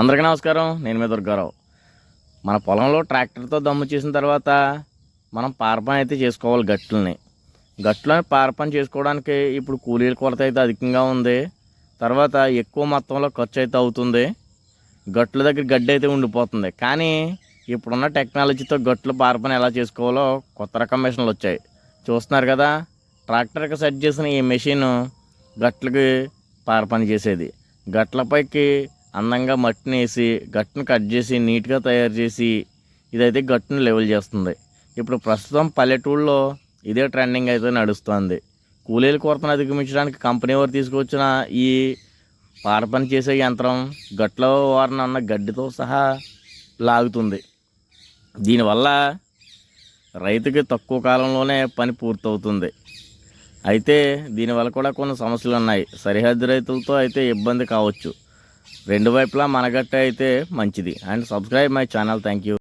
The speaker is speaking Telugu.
అందరికీ నమస్కారం నేను మీ దుర్గారావు. మన పొలంలో ట్రాక్టర్తో దమ్ము చేసిన తర్వాత మనం పారపని అయితే చేసుకోవాలి గట్లని గట్లని పారపని చేసుకోవడానికి ఇప్పుడు కూలీల కొరత అయితే అధికంగా ఉంది. తర్వాత ఎక్కువ మొత్తంలో ఖర్చు అయితే అవుతుంది. గట్ల దగ్గర గడ్డి అయితే ఉండిపోతుంది. కానీ ఇప్పుడున్న టెక్నాలజీతో గట్లు పారపని ఎలా చేసుకోవాలో కొత్త రకం మిషన్లు వచ్చాయి. చూస్తున్నారు కదా ట్రాక్టర్కి సెట్ చేసిన ఈ మెషిన్ గట్లకి పారపని చేసేది. గట్లపైకి అందంగా మట్టిని వేసి గట్టును కట్ చేసి నీట్గా తయారు చేసి ఇదైతే గట్టును లెవెల్ చేస్తుంది. ఇప్పుడు ప్రస్తుతం పల్లెటూళ్ళలో ఇదే ట్రెండింగ్ అయితే నడుస్తుంది. కూలీల కొరతను అధిగమించడానికి కంపెనీ వారు తీసుకొచ్చిన ఈ పారపని చేసే యంత్రం గట్లో వారిన ఉన్న గడ్డితో సహా లాగుతుంది. దీనివల్ల రైతుకి తక్కువ కాలంలోనే పని పూర్తవుతుంది. అయితే దీనివల్ల కూడా కొన్ని సమస్యలు ఉన్నాయి సరిహద్దు రైతులతో అయితే ఇబ్బంది కావచ్చు. రెండు వైపులా మనగట్ట అయితే మంచిది. And subscribe my channel. Thank you